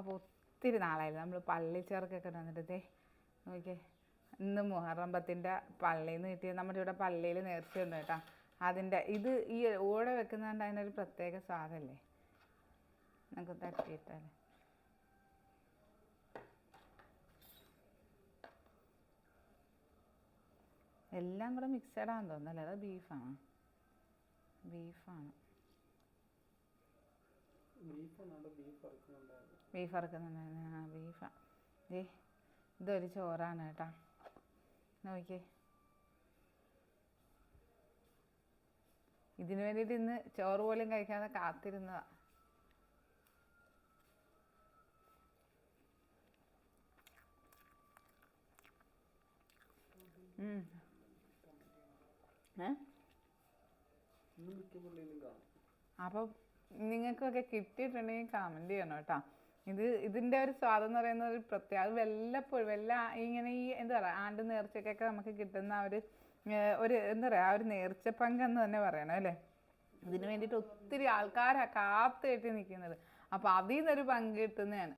അപ്പോൾ ഒത്തിരി നാളായില്ല? നമ്മൾ പള്ളി ചേർക്കൊക്കെ വന്നിട്ട് ദേ നോക്കിയേ. ഇന്ന് മുഹറമ്പത്തിന്റെ പള്ളിയിൽ നിന്ന് കിട്ടിയ നമ്മുടെ ഇവിടെ പള്ളിയിൽ നേർച്ചയുണ്ട് കേട്ടോ. അതിന്റെ ഇത് ഈ ഓടെ വെക്കുന്നതുകൊണ്ട് അതിനൊരു പ്രത്യേക സ്വാദല്ലേ? നമുക്ക് തട്ടിയിട്ടാൽ എല്ലാം കൂടെ മിക്സ് ആണെന്ന് തോന്നുന്നല്ലേ? അത് ബീഫാണ്? ബീഫാണ്. ബീഫ് ഇറക്കുന്നുണ്ടായിരുന്നു ആ ബീഫാ. ഏ ഇതൊരു ചോറാണ് കേട്ടാ. നോക്കിയേ. ഇതിനു വേണ്ടിയിട്ട് ഇന്ന് ചോറ് പോലും കഴിക്കാതെ കാത്തിരുന്നതാ. അപ്പോൾ നിങ്ങൾക്കൊക്കെ കിട്ടിയിട്ടുണ്ടെങ്കിൽ കമന്റ് ചെയ്യണം കേട്ടോ. ഇത് ഇതിന്റെ ഒരു സ്വാദം എന്ന് പറയുന്നത് ഒരു പ്രത്യേക അത് വല്ലപ്പോഴും വല്ല ഇങ്ങനെ ഈ എന്താ പറയുക ആണ്ട് നേർച്ചയ്ക്കൊക്കെ നമുക്ക് കിട്ടുന്ന ഒരു ഒരു എന്താ പറയുക ആ ഒരു നേർച്ച പങ്കെന്ന് തന്നെ പറയണം അല്ലേ? ഇതിന് വേണ്ടിയിട്ട് ഒത്തിരി ആൾക്കാരാണ് കാത്തു കെട്ടി നിൽക്കുന്നത്. അപ്പോൾ അതിൽ നിന്നൊരു പങ്ക് കിട്ടുന്നതാണ്.